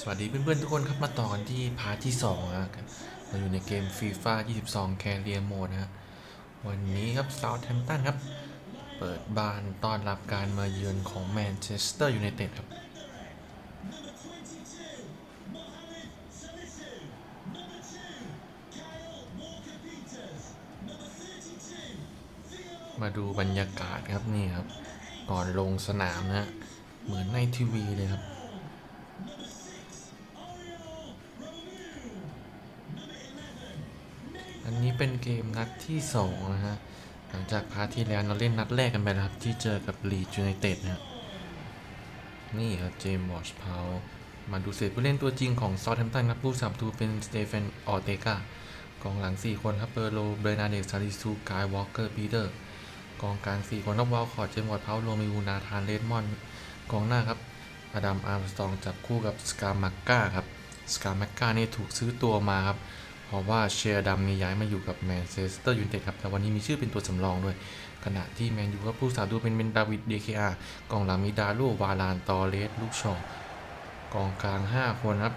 สวัสดีเพื่อนๆทุกคนครับมาต่อกันที่พาร์ทที่2นะครับเราอยู่ในเกม FIFA 22 Career Mode นะฮะวันนี้ครับ Southampton ครับ เปิดบ้านต้อนรับการมาเยือนของแมนเชสเตอร์ยูไนเต็ดครับ มาดูบรรยากาศครับนี่ครับ ก่อนลงสนามนะฮะเหมือนในทีวีเลยครับ นนี้เป็นเกมนัดที่สองนะฮะ หลังจากพาร์ทที่แล้วเราเล่นนัดแรกกันไปแล้วครับ ที่เจอกับลีดยูไนเต็ดนะนี่ครับเจมส์วอชพาวมาดูเสร็จผู้เล่นตัวจริงของซอ u t แ a มตันครับผู้สับทูเป็นสเตเฟนออเตกากองหลัง 4 คนครับเปอร์โลเบรนาเดตซาริซูกายวอลเกอร์ปีเตอร์ กองกลาง 4 คนครับวอลคอร์เจมส์วอชพาวโรมิวูนาธานเลดมอน กองหน้าครับอดัมอาร์มสตองจับคู่กับสกามักกาครับสกามักกานี่ถูกซื้อตัวมาครับ เพราะว่าเชียร์ดำมีย้ายมาอยู่กับแมนเชสเตอร์ยูไนเต็ดครับ แต่วันนี้มีชื่อเป็นตัวสำรองด้วย ขณะที่แมนยูก็ผู้สาดูเป็นเบนดาวิดเดเคอากองหลังมีดาโลวาลานตอเลสลูกชองกองกลาง 5 คนครับ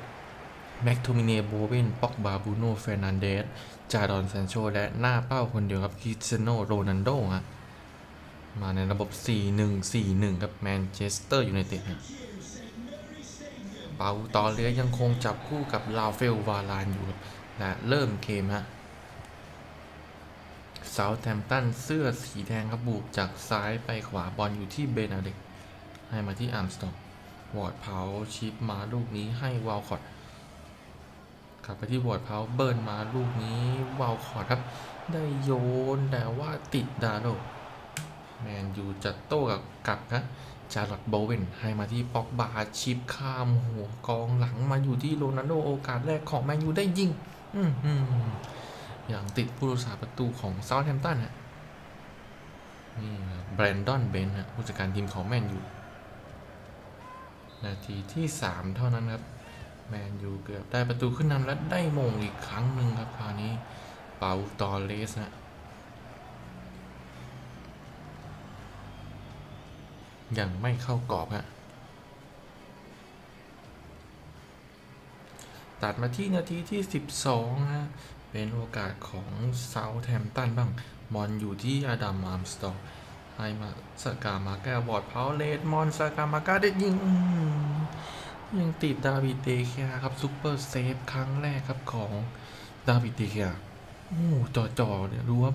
แม็กโทมิเนโบเวนป็อกบาบูโนเฟรนันเดสจาดอนซานโชและหน้าเป้าคนเดียวครับคริสเซโนโรนันโดฮะมาในระบบ 4-1-4-1กับแมนเชสเตอร์ยูไนเต็ดฮะเปาตอเลียยังคงจับคู่กับลาเฟลวาลานอยู่ ครับและเริ่มเกมฮะเซาแ h มตันเสื้อสีแดงครับบุกจากซ้ายไปขวาบอลอยู่ที่เบนาเด็ก ให้มาที่อาร์มสตองวอร์ดเผาชิปมาลูกนี้ให้วาลคอตกลับไปที่วอร์ดเผาเบิร์นมาลูกนี้วาลคอตครับ ได้โยนแต่ว่าติดดาโลแมนยูจะโต้กับกลับนะจาร์ลอตโบเวนให้มาที่ป็อกบาชิปข้ามหัวกองหลังมาอยู่ที่โรนัลโดโอกาสแรกของแมนยูได้ยิง อย่างติดผู้รักษาประตูของเซาท์แฮมป์ตันฮะนี่แบรนดอนเบนฮะผู้จัดการทีมของแมนยูนาทีที่ 3 เท่านั้นครับ แมนยูเกือบได้ประตูขึ้นนำและได้มงอีกครั้งหนึ่งครับคราวนี้เปาตอเลสนะยังไม่เข้ากรอบฮะ ตัดมาที่นาทีที่ 12นะเป็นโอกาสของเซาแ h มตันบ้างบอลอยู่ที่อดัมอาร์มสตองให้มาสกามาแก้บอร์ดเพาเลดมอนสกามาก้าได้ยิงยังติดดาวิดเดเคียครับซุปเปอร์เซฟครั้งแรกครับของดาวิดเดเคียโอ้จ่อจ่อๆเนี่ยรู้ว่า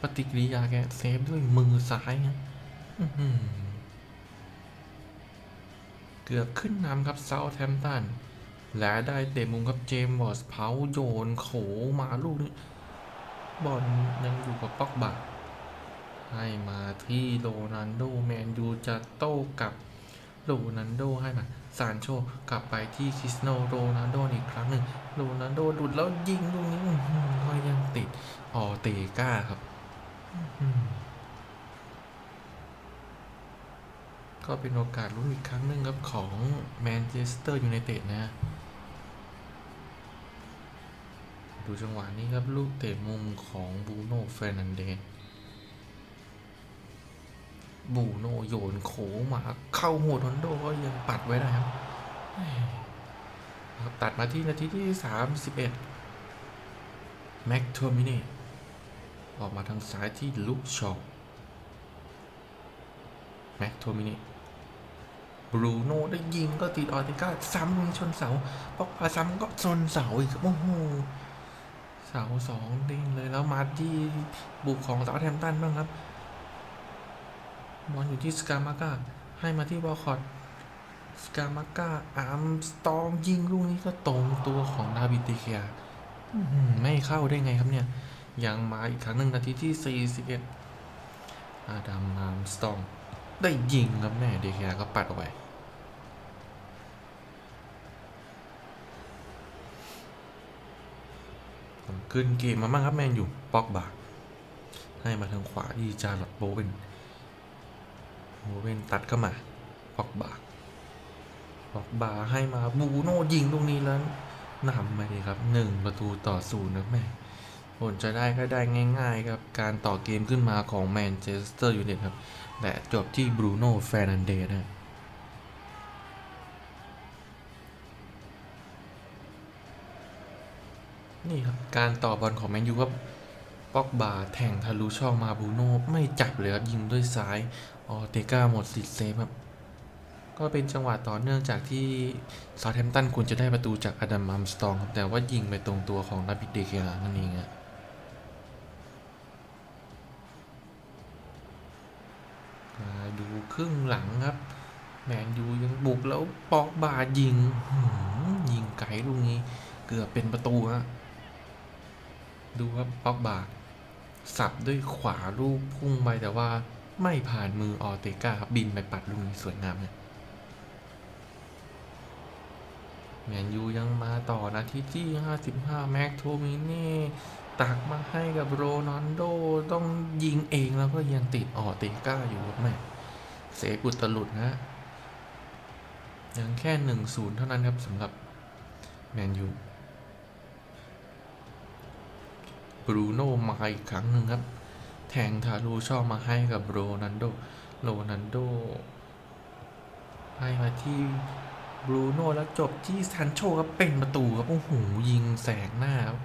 ปฏิกิริยาแกเซฟด้วยมือซ้ายนะเกือบขึ้นนำครับเซาแ h มตัน และได้เตะมุมครับเจมส์วอร์สเพาโยนโขมาลูกนี้บอลยังอยู่กับป็อกบาให้มาที่โรนัลโดแมนยูจะโต้กับโรนัลโดให้มาซานโชกลับไปที่คริสโนโรนัลโดอีกครั้งหนึ่งโรนัลโดดุดแล้วยิงลูกนี้ก็ยังติดออเตก้าครับก็เป็นโอกาสลุ้นอีกครั้งหนึ่งครับของแมนเชสเตอร์ยูไนเต็ดนะ ดูจังหวะนี้ครับ ลูกเตะมุมของบูโน่เฟรนันเดสบูโน่โยนโขมาเข้าหัวทอนโดก็ยังปัดไว้ได้ครับตัดมาที่นาทีที่ 31 แม็กโทมิน่ออกมาทางซ้ายที่ลุกชอแม็กโทมิน่บรูโน่ได้ยิงก็ติดออติก้าซ้ำยิงชนเสาปอกพาซ้ำก็ชนเสาอีก โอ้โห สาสองเด้งเลยแล้วมาที่บุกของเซาแ h มตันบ้างครับบอลอยู่ที่สกามาก้าให้มาที่วอลคอตสกามาก้าอาร์มสตองยิงลูกนี้ก็ตรงตัวของดาวิดเดเคียไม่เข้าได้ไงครับเนี่ยยังมาอีกครั้งหนึ่งนาทีที่ 41 อาดัมอาร์มสตอง ได้ยิงครับแม่เดเคียก็ปัดออกไป ขึ้นเกมมาบ้างครับแมนอยู่ป็อกบาให้มาทางขวาที่จาร์ลอตโบเวนโบเวนตัดเข้ามาป็อกบาป็อกบาให้มาบูโน่ยิงตรงนี้แล้วนำมาดีครับหนึ่งประตูต่อศูนย์นะแม่ผลจะได้ก็ได้ง่ายๆครับ การต่อเกมขึ้นมาของแมนเชสเตอร์ยูไนเต็ดครับและจบที่บรูโน่เฟรนันเดสนะ นี่ครับ การต่อบอลของแมนยูครับปอกบาแทงทะลุช่องมาบูโน่ไม่จับเลยครับยิงด้วยซ้ายออเตก้าหมดสิทธิ์เซฟครับ ก็เป็นจังหวะต่อเนื่องจากที่ซา u t แ a มตันควรจะได้ประตูจากอดัมมัมสตองครับแต่ว่ายิงไปตรงตัวของนาบิดเดเกียนั่นเองอะมาดูครึ่งหลังครับ แมนยูยังบุกแล้วปอกบายิงยิงไกลลูกนี้เกือบเป็นประตูฮะ ดูครับปอกบาสับด้วยขวาลูกพุ่งไปแต่ว่าไม่ผ่านมือออเตก้าครับบินไปปัดลูกนี้สวยงามเนี่ยแมนยูยังมาต่อนาทีที่55 แม็กโทมิเน่ตักมาให้กับโรนัลโดต้องยิงเองแล้วก็ยังติดออเตก้าอยู่ครับแม่เซฟอุตลุดนะยังแค่หนึ่งศูนย์เท่านั้นครับสำหรับแมนยู บรูโน่มาอีกครั้งหนึ่งครับ แทงทารูชอมาให้กับโรนันโด โรนันโด ให้มาที่บรูโน่แล้วจบที่ซันโชครับเป็นประตูครับ โอ้โห ยิงแสกหน้าครับ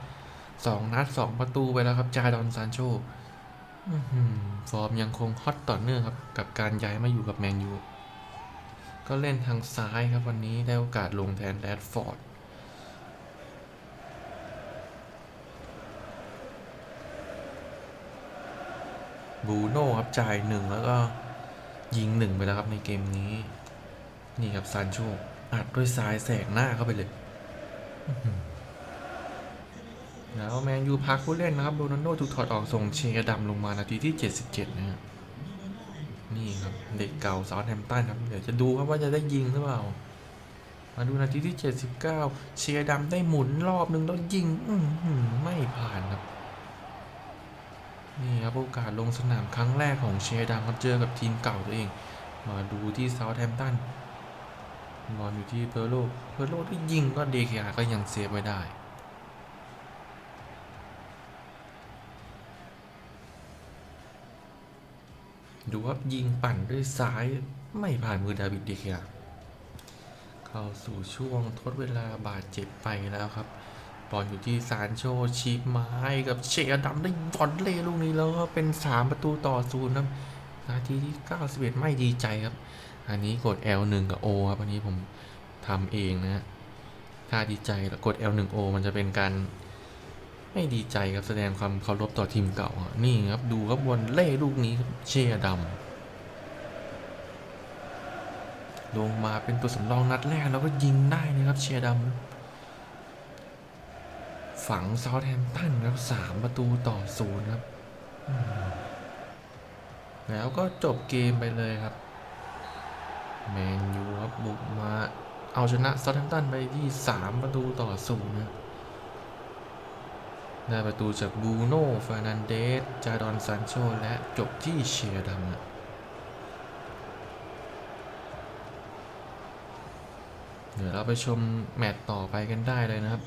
สองนัดสองประตูไปแล้วครับ จาดอนซานโชฟอร์มยังคงฮอตต่อเนื่องครับ กับการย้ายมาอยู่กับแมนยู ก็เล่นทางซ้ายครับวันนี้ได้โอกาสลงแทนแรดฟอร์ด บูโน่ครับจ่ายหนึ่งแล้วก็ยิงหนึ่งไปแล้วครับในเกมนี้ นี่ครับซานโชอัดด้วยซ้ายแสกหน้าเข้าไปเลย แล้วแมนยูพักผู้เล่นนะครับโรนัลโดถูกถอดออกส่งเชียร์ดำลงมานาทีที่ 77 นะฮะนี่ครับเด็กเก่าซา u t แ a มตันครับ เดี๋ยวจะดูครับว่าจะได้ยิงหรือเปล่า มาดูนาทีที่ 79 เชียร์ดำได้หมุนรอบนึงแล้วยิงอืไม่ผ่านครับ นี่ครับโอกาสลงสนามครั้งแรกของเชียร์ดำครับเจอกับทีมเก่าตัวเอง มาดูที่เซาท์แ a ม p ตันบอลอยู่ที่เพอร์โลเพอร์โลที่ยิงก็เดคาก็ยังเซฟไว้ได้ดูครับยิงปั่นด้วยซ้ายไม่ผ่านมือดาวิดเดคาเข้าสู่ช่วงทดเวลาบาดเจ็บไปแล้วครับ บอลอยู่ที่ซานโชชีพไม้กับเชียร์ดำได้บอลเล่ลูกนี้แล้วก็เป็น 3 ประตูต่อศูนย์ครับนาทีที่ 91 ไม่ดีใจครับ อันนี้กด L1 กับ O ครับอันนี้ผมทำเองนะฮะถ้าดีใจแล้วกด L1O มันจะเป็นการไม่ดีใจครับแสดงความเคารพต่อทีมเก่า นี่ครับดูครับบอลเล่ลูกนี้ครับเชียร์ดำลงมาเป็นตัวสำรองนัดแรกแล้วก็ยิงได้นะครับเชียร์ดำ ฝังเซาท์แฮมตันครับสามประตูต่อศูนย์ครับ แล้วก็จบเกมไปเลยครับ แมนยูครับบุกมาเอาชนะเซาท์แฮมตันไปที่สามประตูต่อศูนย์นะได้ประตูจากบูโน่ฟานันเดส จาดอนซานโช และจบที่เชียร์ดำนะเดี๋ยวเราไปชมแมตต์ต่อไปกันได้เลยนะครับ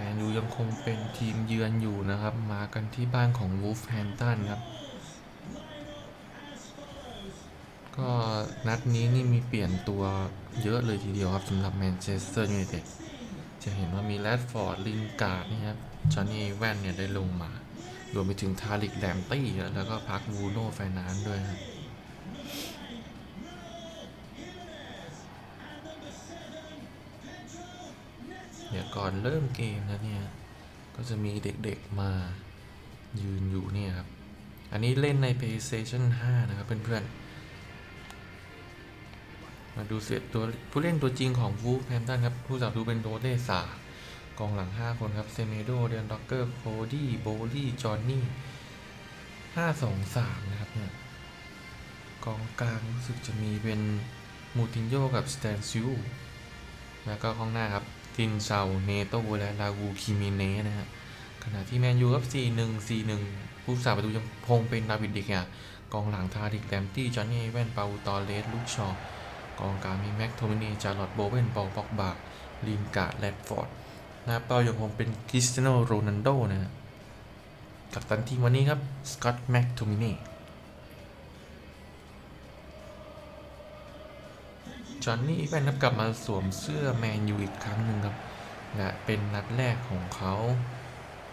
แมนยูยังคงเป็นทีมเยือนอยู่นะครับ มากันที่บ้านของวูฟแฮมตันครับ ก็นัดนี้นี่มีเปลี่ยนตัวเยอะเลยทีเดียวครับสำหรับแมนเชสเตอร์ยูไนเต็ดจะเห็นว่ามีแรดฟอร์ด ลินการ์ดนี่ครับ จอห์นนี่แวนเนี่ยได้ลงมา รวมไปถึงทาริกแลมตี้แล้วก็พักบูโน่ไฟนานซ์ด้วยครับ เดี๋ยวก่อนเริ่มเกมนะเนี่ย ก็จะมีเด็กๆมายืนอยู่เนี่ยครับ อันนี้เล่นใน PlayStation 5 นะครับเพื่อนๆ มาดูเสียตัวผู้เล่นตัวจริงของวูฟแฮมตันครับ ผู้สับดูเป็นโรเดสากองหลัง 5 คนครับเซเมโด เดนด็อกเกอร์ โคดี้ โบลี่ จอห์นนี่ 5 2 3 นะครับเนี่ย กองกลางรู้สึกจะมีเป็นมูตินโยกับสแตนซิลแล้วก็ข้างหน้าครับ ตินเซาเนโตและลากูคิมิเนนะฮะขณะที่แมนยูครับ 4-1 4-1 ผู้สาประตูยังคงเป็นดาวิดดิกอะกองหลังทาริกแดมตี้จอห์นนี่แว่นเปาตอเลสลูกชอกองกลางมีแม็กโทมินีจาร์ลอตโบเวนปอลป็อกบาลินกาดแรดฟอร์ดหน้าเป้ายังคงเป็นคริสเตียโนโรนัลโดนะฮะกับตันทีมวันนี้ครับสกอตต์แม็กโทมินี จอห์นนี่แวนครับกลับมาสวมเสื้อแมนยูอีกครั้งหนึ่งครับและเป็นนัดแรกของเขา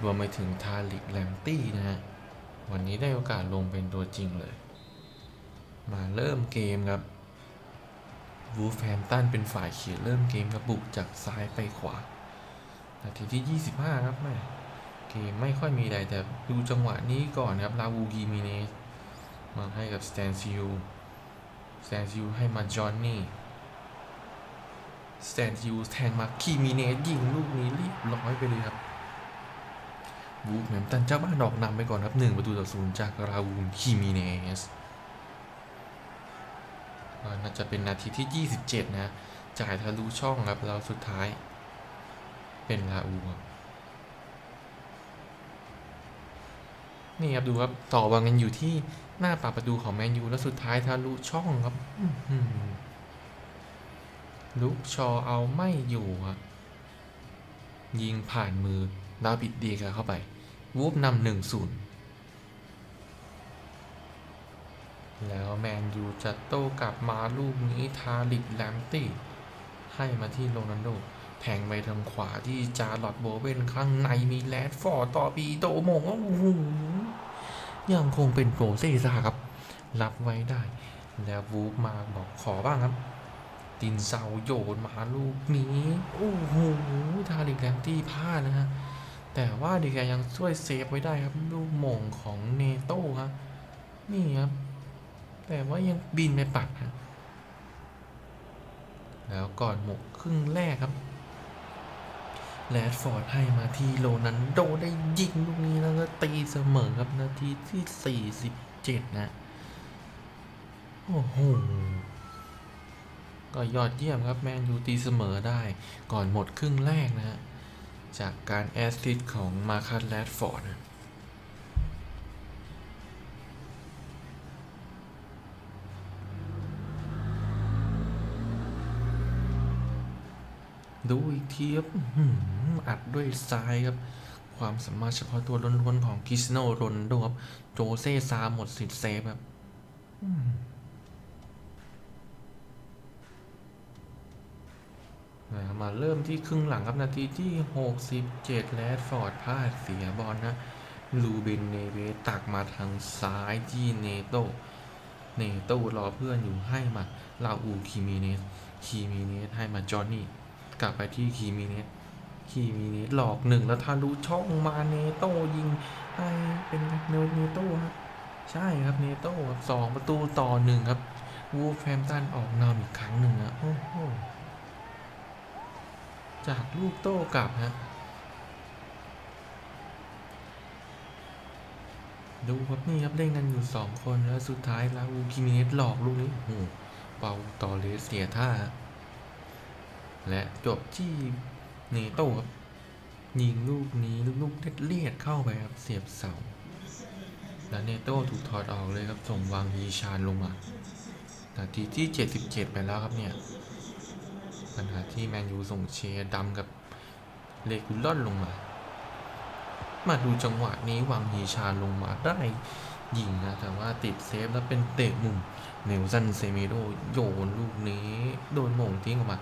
รวมไปถึงทาลิกแลมตี้นะฮะวันนี้ได้โอกาสลงเป็นตัวจริงเลย มาเริ่มเกมครับวูฟแฮมตันเป็นฝ่ายเขียนเริ่มเกมครับบุกจากซ้ายไปขวา นาทีที่ 25 ครับแม่เกมไม่ค่อยมีอะไรแต่ดูจังหวะนี้ก่อนครับลาวูกีมิเนสมาให้กับสแตนซิลสแตนซิลให้มาจอห์นนี่ สแตนซิลแทงมาคีมิเนสยิงลูกนี้เรียบร้อยไปเลยครับวูแฮมตันเจ้าบ้านดอกนำไปก่อนครับ1ประตูต่อศูนย์จากราวูลคีมิเนสน่าจะเป็นนาทีที่ 27 นะ จ่ายทะลุช่องครับแล้วสุดท้าย เป็นลาอูนี่ครับดูครับต่อบอลกันอยู่ที่หน้าปากประตูของแมนยูแล้วสุดท้ายทะลุช่องครับ ลุกชอเอาไม่อยู่ครับยิงผ่านมือดาวิดดีกาเข้าไป วูฟนำหนึ่งศูนย์แล้วแมนยูจะโต้กลับมาลูกนี้ทาลิกแลมตี้ ให้มาที่โรนัลโดแทงไปทางขวาที่จาร์ลอตโบเวนข้างในมีแรดฟอร์ต่อปีโตโมงโอ้โหยังคงเป็นโปรเซซ่าครับ รับไว้ได้ แล้ววูฟมาบอกขอบ้างครับ ตินเซาโยนมาลูกนี้ โอ้โหทาริกแลมตี้พลาดนะฮะ แต่ว่าดีแกยังช่วยเซฟไว้ได้ครับลูกหม่งของเนโต้ครับนี่ครับ แต่ว่ายังบินไปปัดฮะแล้วก่อนหมกครึ่งแรกครับแรดฟอร์ดให้มาที่โรนั้นโดได้ยิงลูกนี้แล้วก็ตีเสมอครับนาทีที่ 47 นะ โอ้โห ก็ยอดเยี่ยมครับแมนยูตีเสมอได้ก่อนหมดครึ่งแรกนะฮะ จากการแอสซิสของมาคัสแรดฟอร์ดนะดูอีกทีครับอัดด้วยซ้ายครับ ความสามารถเฉพาะตัวล้วนๆของคริสโนโรนโดครับโจเซ่ซาหมดสิทธิ์เซฟครับ มาเริ่มที่ครึ่งหลังครับนาทีที่ 67แลดฟอร์ดพลาดเสียบอลนะลูเบนเนเวสตักมาทางซ้ายที่เนโตเนโตรอเพื่อนอยู่ให้มาลาอูคิมิเนสคีมิเนสให้มาจอห์นนี่กลับไปที่คีมิเนสคีมิเนสหลอกหนึ่งแล้วทะลุช่องมาเนโต้ยิงให้เป็นเนเนโต้ฮะใช่ครับเนโต้ครับสองประตูต่อหนึ่งครับวูฟแฮมตันออกนำอีกครั้งหนึ่งอะโอ้โห จากลูกโต้กลับฮะดูครับนี่ครับเล่นกันอยู่สองคนแล้วสุดท้ายลาอูคิมิเนสหลอกลูกนี้โอ้โหเป่าต่อเลสเสียท่า และจบที่เนโต้ครับยิงลูกนี้ลูกเล็ดเลียดเข้าไปครับเสียบเสา แล้วเนโต้ถูกถอดออกเลยครับส่งวางฮีชานลงมานาทีที่ 77 ไปแล้วครับเนี่ย ปัญหาที่แมนยูส่งเชียร์ดำกับเลกุลอนลงมา มาดูจังหวะนี้วางฮีชานลงมาได้ยิงนะ แต่ว่าติดเซฟแล้วเป็นเตะมุมเนลซันเซเมโดโยนลูกนี้โดนหม่งทิ้งออกมา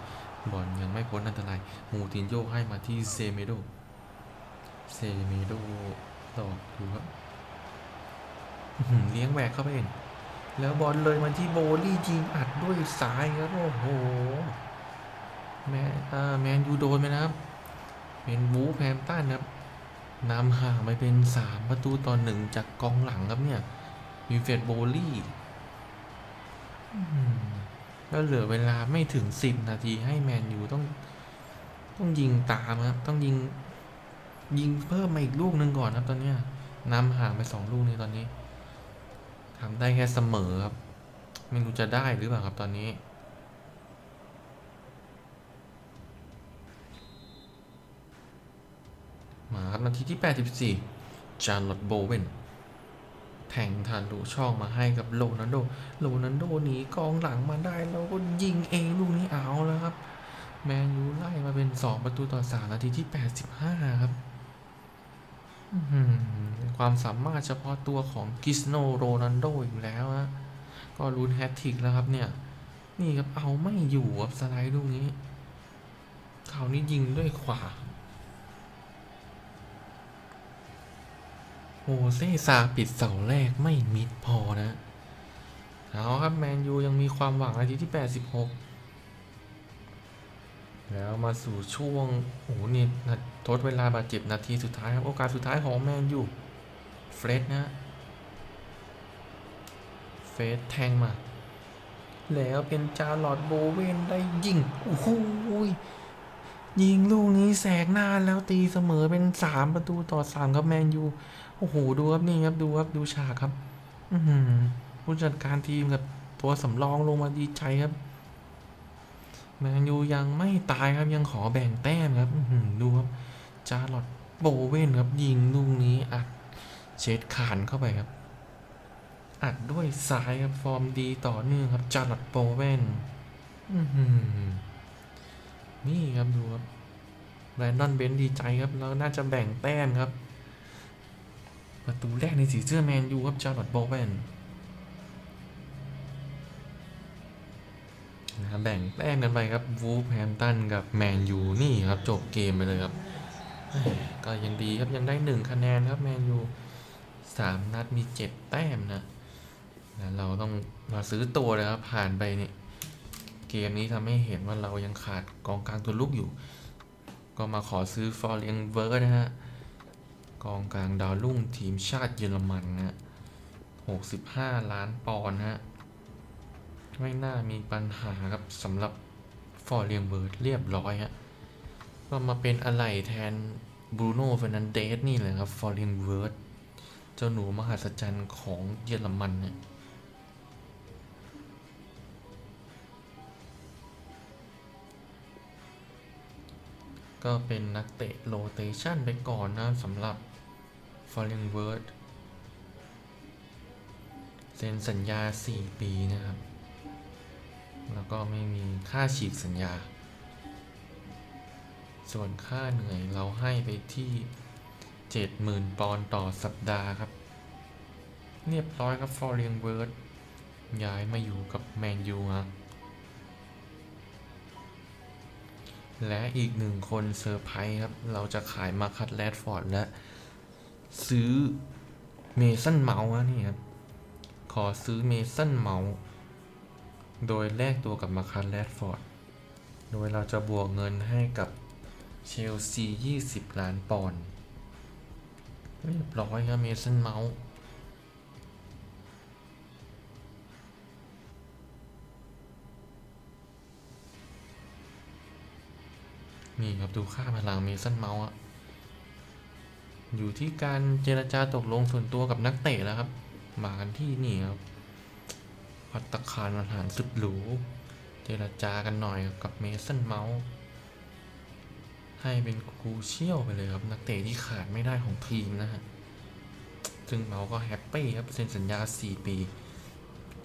บอลยังไม่พ้นอันตราย มูตินโยให้มาที่เซเมโดเซเมโดหลอบหรือหือเลี้ยงแหวกเข้าไปเองแล้วบอลเลยมาที่โบลี่ยิงอัดด้วยซ้ายครับโอ้โห แมนอ่าแมนยูโดนไปนะครับเป็นบูแพมตันครับนำห่างไปเป็นสามประตูต่อหนึ่งจากกองหลังครับเนี่ยวิเฟตโบลี่แล้วเหลือเวลาไม่ถึงสิบนาทีให้แมนยูต้อง ต้องยิงตามครับ ต้องยิง ยิงเพิ่มมาอีกลูกหนึ่งก่อนครับ ตอนเนี้ยนำห่างไปสองลูกนี้ตอนนี้ทำได้แค่เสมอครับ ไม่รู้จะได้หรือเปล่าครับตอนนี้ มาครับนาทีที่ 84 จาร์ลอตโบเวนแทงทะลุช่องมาให้กับโรนัลโดโรนัลโดหนีกองหลังมาได้แล้วก็ยิงเองลูกนี้เอาแล้วครับ แมนยูไล่มาเป็น 2 ประตูต่อ 3 นาทีที่ 85 ครับความสามารถเฉพาะตัวของกิสโนโรนัลโดอีกแล้วฮะก็ลุ้นแฮตทิกแล้วครับเนี่ย นี่ครับเอาไม่อยู่ครับสไลด์ลูกนี้คราวนี้ยิงด้วยขวา โอเซซาปิดเสาแรกไม่มิดพอนะ เอาครับแมนยูยังมีความหวังนาทีที่ 86 แล้วมาสู่ช่วงโอ้โหนี่นะทดเวลาบาดเจ็บนาทีสุดท้ายครับ โอกาสสุดท้ายของแมนยูเฟรดนะเฟรดแทงมา แล้วเป็นจาร์ลอตโบเวนได้ยิงโอ้โห ยิงลูกนี้แสกหน้าแล้วตีเสมอเป็น3ประตูต่อ3ครับแมนยูโอ้โหดูครับนี่ครับดูครับดูฉากครับ อืผู้จัดการทีมกับตัวสำรองลงมาดีใจครับแมนยูยังไม่ตายครับยังขอแบ่งแต้มครับอื้อหือดูครับจาร์ลอตโบเวนครับยิงลูกนี้อัดเช็ดขานเข้าไปครับ อัดด้วยซ้ายครับฟอร์มดีต่อเนื่องครับจาร์ลอตโบเวนอื้อหือ นี่ครับดูครับแบรนดอนเบนดีใจครับแล้วน่าจะแบ่งแต้มครับ ประตูแรกในสีเสื้อแมนยูครับจาร์ลอตโบเวนนะครับแบ่งแต้มกันไปครับวูฟแฮมตันกับแมนยูนี่ครับจบเกมไปเลยครับ ก็ยังดีครับยังได้หนึ่งคะแนนครับแมนยูสามนัดมีเจ็ดแต้มนะนะเราต้องมาซื้อตัวเลยครับผ่านไปนี่ เกมนี้ทำให้เห็นว่าเรายังขาดกองกลางตัวลุกอยู่ ก็มาขอซื้อฟอร์เรียงเวิร์นะฮะ กองกลางดาวรุ่งทีมชาติเยอรมันนะ65 ล้านปอนด์ฮะ ไม่น่ามีปัญหาครับสำหรับฟอร์เรียงเบิร์ดเรียบร้อยฮะ ก็มาเป็นอะไรแทนบรูโน่เฟรนันเดสนี่เลยครับฟอร์เรียงเบิร์ดเจ้าหนูมหัศจรรย์ของเยอรมันเนี่ย ก็เป็นนักเตะโรเตชันไปก่อนนะสำหรับฟอร์เรนเวิร์ดเซ็นสัญญา 4 ปีนะครับ แล้วก็ไม่มีค่าฉีกสัญญา ส่วนค่าเหนื่อยเราให้ไปที่ 70,000 ปอนด์ต่อสัปดาห์ครับ เรียบร้อยครับฟอร์เรนเวิร์ดย้ายมาอยู่กับแมนยูครับ และอีกหนึ่งคนเซอร์ไพรส์ครับ เราจะขายมาคัตแรดฟอร์ดและ ซื้อเมสันเมาส์นี่ครับ ขอซื้อเมสันเมาส์โดยแลกตัวกับมาคัสแรดฟอร์ด โดยเราจะบวกเงินให้กับเชลซี 20 ล้านปอนด์เรียบร้อยครับเมสันเมาส์ นี่ครับดูค่าพลังเมสันเมาส์อะอยู่ที่การเจรจาตกลงส่วนตัวกับนักเตะแล้วครับ มากันที่นี่ครับพัตคารอาหารสุดหรู เจรจากันหน่อยกับเมสันเมาส์ให้เป็นกูเชี่ยวไปเลยครับ นักเตะที่ขาดไม่ได้ของทีมนะฮะ ซึ่งเมาส์ก็แฮปปี้ครับเซ็นสัญญา 4 ปี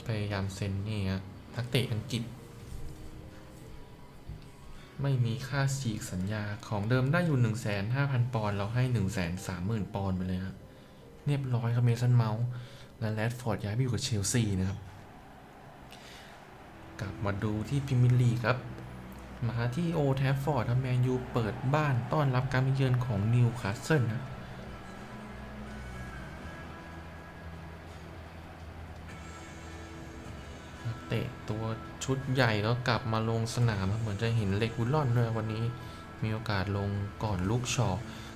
พยายามเซ็นนี่ฮะนักเตะอังกฤษ ไม่มีค่าฉีกสัญญาของเดิมได้อยู่1 5 0 0 0ปอนด์เราให้1 3 0 0 0 0ปอนด์ไปเลยครับเรียบร้อยครับเมสันเมาส์และแรดฟอร์ดย้ายไปอยู่กับเชลซีนะครับ กลับมาดูที่พิมิลีครับ มาที่โอแทฟฟอร์ดครับแมนยูเปิดบ้านต้อนรับการเยือนของนิวคาสเซิลนะ เตะตัวชุดใหญ่ก็กลับมาลงสนามเหมือนจะเห็นเล็กบุลลอนด้วยวันนี้มีโอกาสลงก่อนลูกชอ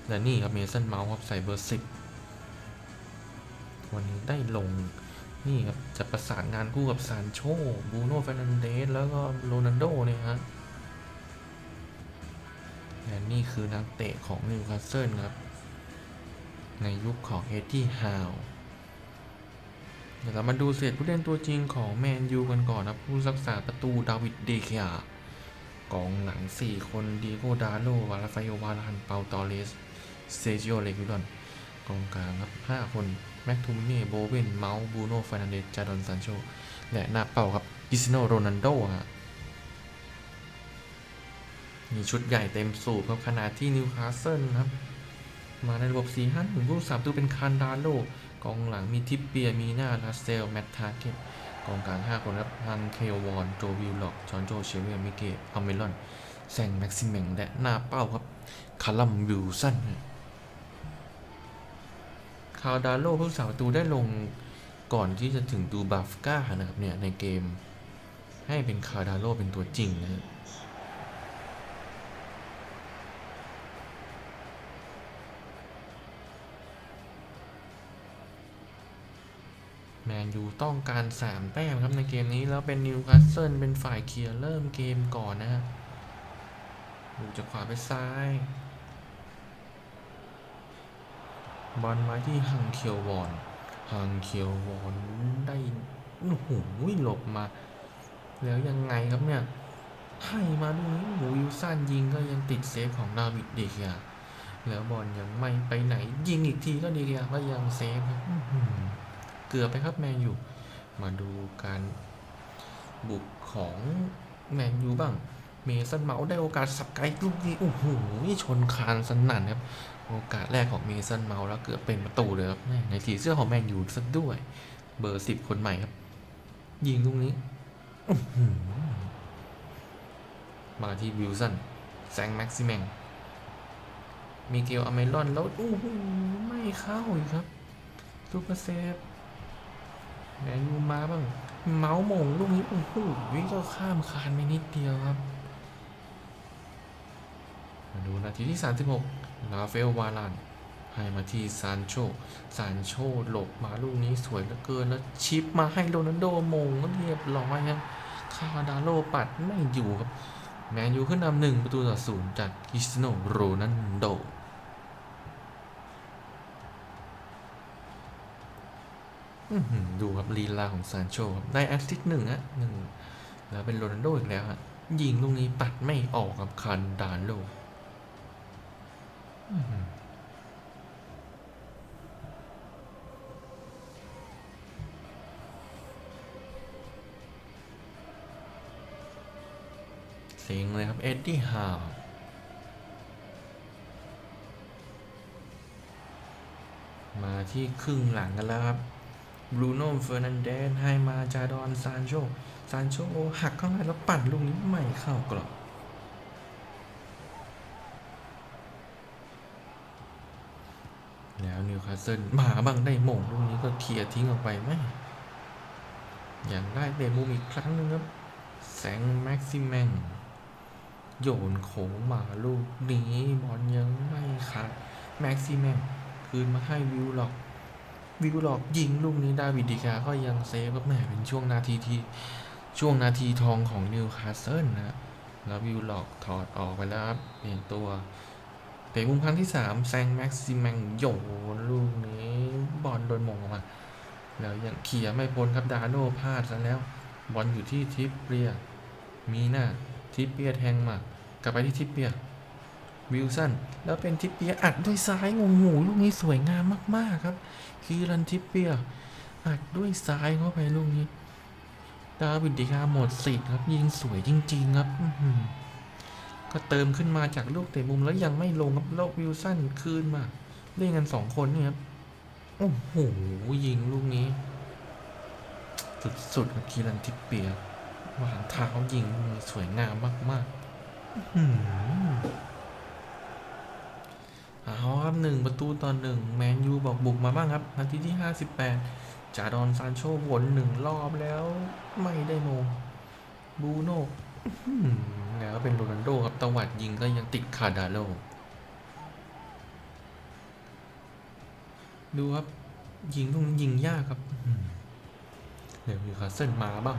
และนี่ครับเมสันเมาส์ครับใส่เบอร์สิบวันนี้ได้ลงนี่ครับจะประสานงานคู่กับซานโชบูโน่เฟรนันเดสแล้วก็โรนัลโดเนี่ยฮะและนี่คือนักเตะของนิวคาสเซิลครับ ในยุคของเอ็ดดี้ฮาว เดี๋ยวเรามาดูเศษผู้เล่นตัวจริงของแมนยูกันก่อนนะผู้รักษาประตูดาวิดเดเคียกองหลัง 4 คนดีโกดาโลวาลาฟายโอวาลานเปาตอเลสเซจิโอเลกิดอนกองกลางครับ 5 คน แม็กทูมิเน่โบเวนเมาส์บูโน่ฟรนันเดสจาดอนซานโชและหน้าเป้าครับกิสโนโรนันโดฮะมีชุดใหญ่เต็มสูบครับขณะที่นิวคาสเซิลครับ มาในระบบ4 5 1ผู้สามตัวเป็นคานดาโล กองหลังมีทิปเปีย มีหน้าลาเซล แมตทาเกตกองกลาง 5 คนครับฮันเคลวอน โจวิลล็อก จอนโจ เชเวียมิเกตอเมลอน แซง แม็กซิเมง และหน้าเป้าครับ คาร์ลัมวิลสันคาวดาโลผู้สาประตูได้ลงก่อนที่จะถึงดูบัฟก้านะครับเนี่ยในเกมให้เป็นคาวดาโลเป็นตัวจริงนะฮะ แมนยูต้องการ 3 แต้มครับในเกมนี้แล้วเป็นนิวคาสเซิลเป็นฝ่ายเคลียร์เริ่มเกมก่อนนะฮะดูจากขวาไปซ้าย บอลมาที่ฮังเคียววอนฮังเคียววอนได้โอ้โหหลบมา แล้วยังไงครับเนี่ย ให้มาดูนี้โอ้โหวิลสันยิงก็ยังติดเซฟของดาวิดเดเกียแล้วบอลยังไม่ไปไหนยิงอีกทีก็เดเกียก็ยังเซฟครับ เกือบไปครับแมนยูมาดูการบุกของแมนยูบ้าง เมสันเมาส์ได้โอกาสสับไกลลูกนี้โอ้โหชนคานสนั่นครับ โอกาสแรกของเมสันเมาส์แล้วเกือบเป็นประตูเลยครับในสีเสื้อของแมนยูซะด้วย เบอร์สิบคนใหม่ครับ ยิงลูกนี้มาที่วิลสันแซงแม็กซิแมงมีเกลอเมรอนแล้วโอ้โหไม่เข้าอีกครับซูเปอร์เซฟ แมนยูมาบ้าง เมาส์มงลูกนี้โอ้โหก็ข้ามคานไปนิดเดียวครับ มาดูนาทีที่ 36 ลาเฟลวาลานให้มาที่ซานโชซานโชหลบมาลูกนี้สวยเหลือเกินแล้วชิปมาให้โรนัลโดมงก็เรียบร้อยครับคาดาโลปัดไม่อยู่ครับ แมนยูขึ้นนำหนึ่งประตูต่อศูนย์จากคริสโนโรนัลโด อื้อหือ ดูครับลีลาของซานโชครับได้แอสซิสต์หนึ่งอะหนึ่งแล้วเป็นโรนัลโดอีกแล้วฮะยิงลูกนี้ปัดไม่ออกกับคันดานโลเสียงเลยครับ เอ็ดดี้ฮาวมาที่ครึ่งหลังกันแล้วครับ บรูโน่เฟอร์นันเดสให้มาจาดอนซานโชซานโชหักเข้ามาแล้วปั่นลูกนี้ไม่เข้ากรอบแล้วนิวคาสเซิลมาบ้างได้หม่งลูกนี้ก็เคลียร์ทิ้งออกไปไหมอย่างได้เตะมุมอีกครั้งหนึงครับ แสงแม็กซิแมงโยนโค้งมาลูกนี้บอลยังไม่ขาดแม็กซิแมงคืนมาให้วิวหลอก วิวหลอกยิงลูกนี้ดาวิดดิกาก็ยังเซฟครับแหมเป็นช่วงนาทีที่ช่วงนาทีทองของนิวคาสเซิลนะแล้ววิวหลอกถอดออกไปแล้วครับเปลี่ยนตัวเตะมุมครั้งที่ 3 แซงแม็กซิแมงโยนลูกนี้บอลโดนมงออกมา แล้วยังเขี่ยไม่พ้นครับดาโนพลาดซะแล้ว บอลอยู่ที่ทิปเปีย มีหน้าทิปเปียแทงมากลับไปที่ทิปเปีย วิลสันแล้วเป็นทิปเปียอัดด้วยซ้ายโอ้โหลูกนี้สวยงามมากๆครับคีรันทิปเปียอัดด้วยซ้ายเข้าไปลูกนี้ดาวิดดิกาหมดสิทธิ์ครับยิงสวยจริง ๆ ครับก็เติมขึ้นมาจากลูกเตะมุมแล้วยังไม่ลงครับแล้ววิลสันคืนมาเล่นกันสองคนเนี่ยครับโอ้โหยิงลูกนี้ สุดๆครับคีรันทิปเปียวางเท้ายิงสวยงามมากๆอื้อหือ เอาครับหนึ่งประตูต่อหนึ่งแมนยูบอกบุกมาบ้างครับนาทีที่ห้าสิบแปดจาดอนซานโชวนหนึ่งรอบแล้ว ไม่ได้โมบูโน่แล้วเป็นโรนัลโดครับตวัดยิงก็ยังติดคาดาโลดูครับ ยิงตรงนี้ยิงยากครับอื้อหือเดี๋ยวมีคาสเซิลมาบ้าง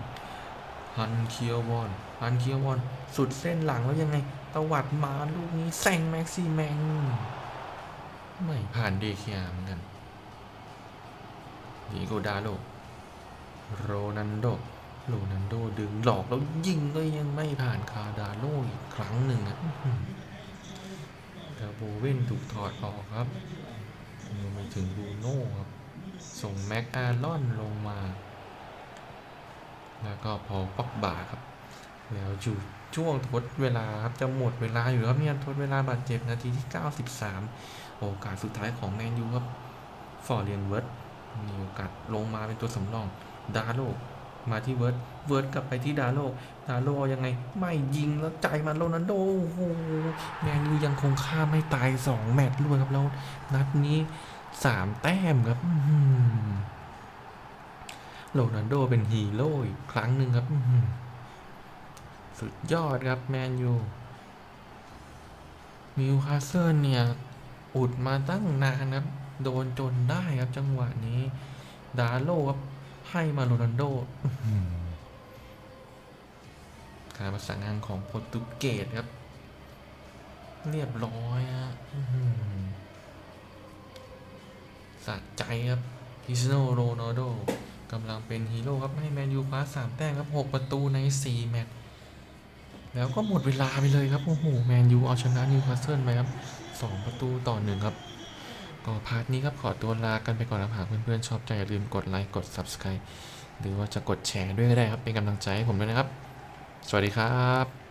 ฮันเคียววอนฮันเคียววอนสุดเส้นหลังแล้วยังไงตวัดมาลูกนี้แซงแม็กซี่แมง ไม่ผ่านเดเคียเหมือนกันดีโกดาโลโรนันโดโรนันโดดึงหลอกแล้วยิงก็ยังไม่ผ่านคาดาโลอีกครั้งหนึ่งครับอื้อหือแล้วโบเว่นถูกถอดออกครับยังไม่ถึงบูโน่ครับ ส่งแม็กอารอนลงมา แล้วก็พอปักบาครับ แล้วอยู่ช่วงทดเวลาครับ จะหมดเวลาอยู่ครับเนี่ยทดเวลาบาดเจ็บนาทีที่ 93 โอกาสสุดท้ายของแมนยูครับฟอร์เรียนเวิร์ดมีโอกาสลงมาเป็นตัวสำรองดาโลมาที่เวิร์ดเวิร์ดกลับไปที่ดาโลดาโลยังไง ไม่ยิงแล้วใจมันโรนัลโดโอ้โหแมนยูยังคงฆ่าไม่ตายสองแมตช์รวดครับแล้วนัดนี้สามแต้มครับโรนัลโดเป็นฮีโร่อีกครั้งหนึ่งครับสุดยอดครับแมนยูมิวคาเซิลเนี่ย อุดมาตั้งนานครับ โดนจนได้ครับจังหวะนี้ ดาโลครับ ให้มาโรนัลโดอื้อหือการประสานงานของโปรตุเกสครับ เรียบร้อยฮะอื้อหือสะใจครับคริสเตียโนโรนัลโดกำลังเป็นฮีโร่ครับให้แมนยูคว้าสามแต้มครับหกประตูในสี่แมตช์ แล้วก็หมดเวลาไปเลยครับ โอ้โห แมนยูเอาชนะนิวคาสเซิลไปครับสองประตูต่อหนึ่งครับ ก็พาร์ทนี้ครับขอตัวลากันไปก่อนนะครับหากเพื่อนๆ ชอบใจอย่าลืมกดไลค์ กด Subscribe หรือว่าจะกดแชร์ด้วยก็ได้ครับ เป็นกำลังใจให้ผมด้วยนะครับ สวัสดีครับ